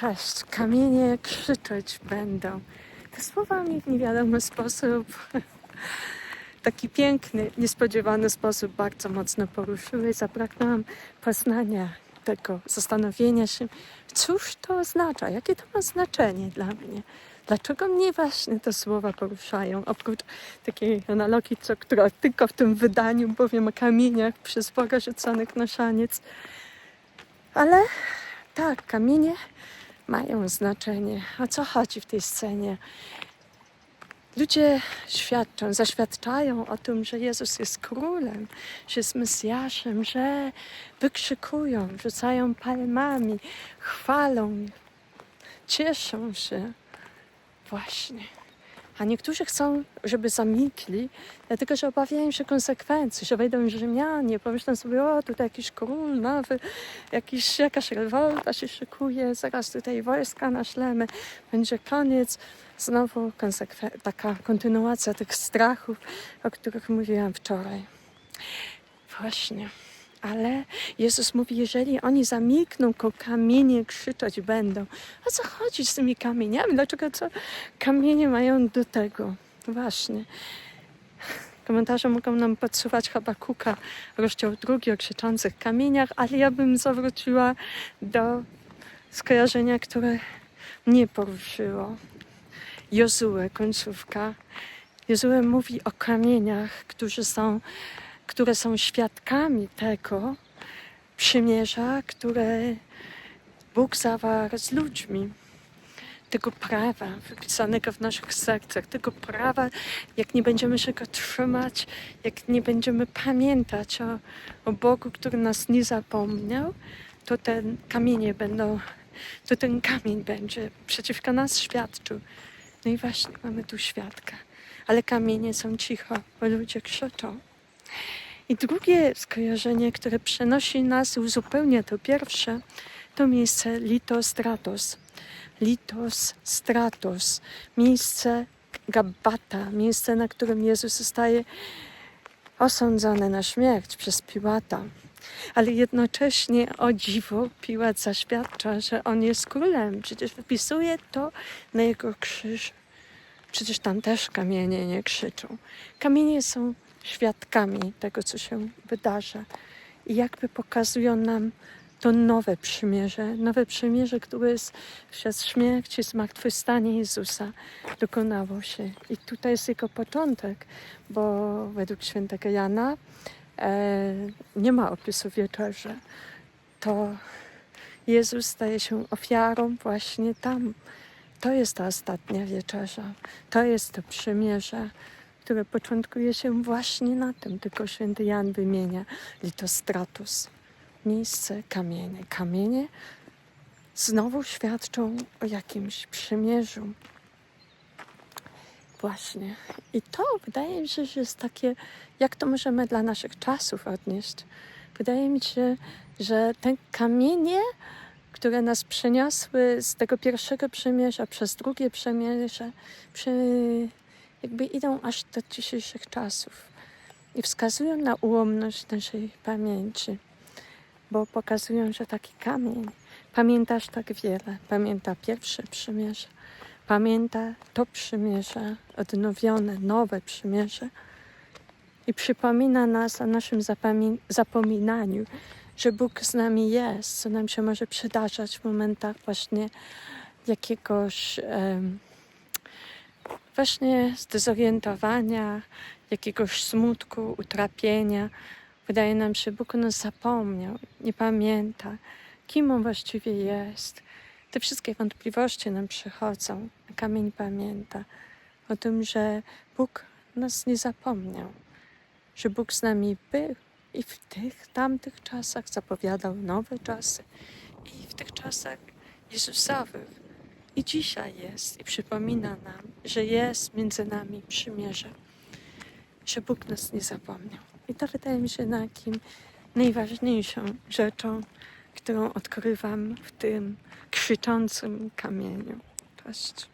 Cześć, kamienie krzyczeć będą. Te słowa mnie w niewiadomy sposób, taki piękny, niespodziewany sposób bardzo mocno poruszyły. Zapragnęłam poznania tego, zastanowienia się, cóż to oznacza, jakie to ma znaczenie dla mnie. Dlaczego mnie właśnie te słowa poruszają? Oprócz takiej analogii, co, która tylko w tym wydaniu bowiem o kamieniach przez Boga rzuconych na szaniec. Ale tak, kamienie mają znaczenie. O co chodzi w tej scenie? Ludzie świadczą, zaświadczają o tym, że Jezus jest królem, że jest Mesjaszem, że wykrzykują, rzucają palmami, chwalą, cieszą się. Właśnie. A niektórzy chcą, żeby zamilkli, dlatego że obawiają się konsekwencji, że wejdą Rzymianie, pomyślą sobie, o tutaj jakiś król nowy, jakiś, jakaś rewolta się szykuje, zaraz tutaj wojska naszlemy, będzie koniec. Znowu taka kontynuacja tych strachów, o których mówiłam wczoraj. Właśnie. Ale Jezus mówi, jeżeli oni zamilkną, to kamienie krzyczeć będą. O co chodzi z tymi kamieniami? Dlaczego co kamienie mają do tego? Właśnie. Komentarze mogą nam podsuwać Habakuka, rozdział drugi o krzyczących kamieniach, ale ja bym zawróciła do skojarzenia, które mnie poruszyło. Jozue, końcówka. Jozue mówi o kamieniach, którzy są które są świadkami tego przymierza, które Bóg zawarł z ludźmi. Tego prawa wypisanego w naszych sercach, tego prawa, jak nie będziemy się go trzymać, jak nie będziemy pamiętać o, o Bogu, który nas nie zapomniał, to kamienie będą, to ten kamień będzie przeciwko nas świadczył. No i właśnie mamy tu świadka. Ale kamienie są cicho, bo ludzie krzyczą. I drugie skojarzenie, które przenosi nas, uzupełnia to pierwsze, to miejsce Litos Stratos. Litos Stratos, miejsce Gabbata, miejsce, na którym Jezus zostaje osądzony na śmierć przez Piłata. Ale jednocześnie, o dziwo, Piłat zaświadcza, że on jest królem. Przecież wypisuje to na jego krzyż. Przecież tam też kamienie nie krzyczą. Kamienie są świadkami tego, co się wydarza. I jakby pokazują nam to nowe przymierze, nowe przymierze, które jest przez śmierć i zmartwychwstanie Jezusa dokonało się. I tutaj jest jego początek, bo według świętego Jana e, nie ma opisu wieczerzy. To Jezus staje się ofiarą właśnie tam. To jest ta ostatnia wieczerza. To jest to przymierze które początkuje się właśnie na tym, tylko święty Jan wymienia litostratus, miejsce, kamienie. Kamienie znowu świadczą o jakimś przymierzu. Właśnie. I to wydaje mi się, że jest takie, jak to możemy dla naszych czasów odnieść. Wydaje mi się, że te kamienie, które nas przeniosły z tego pierwszego przymierza przez drugie przymierze, przy, jakby idą aż do dzisiejszych czasów i wskazują na ułomność naszej pamięci, bo pokazują, że taki kamień pamiętasz tak wiele. Pamięta pierwsze przymierze, pamięta to przymierze, odnowione, nowe przymierze i przypomina nas o naszym zapominaniu, że Bóg z nami jest, co nam się może przydarzać w momentach właśnie jakiegoś. Um, właśnie zdezorientowania, jakiegoś smutku, utrapienia. Wydaje nam się, Bóg nas zapomniał, nie pamięta, kim On właściwie jest. Te wszystkie wątpliwości nam przychodzą. Kamień pamięta o tym, że Bóg nas nie zapomniał, że Bóg z nami był i w tych tamtych czasach zapowiadał nowe czasy i w tych czasach Jezusowych i dzisiaj jest i przypomina nam, że jest między nami przymierze, że Bóg nas nie zapomniał. I to wydaje mi się najważniejszą rzeczą, którą odkrywam w tym krzyczącym kamieniu. Cześć.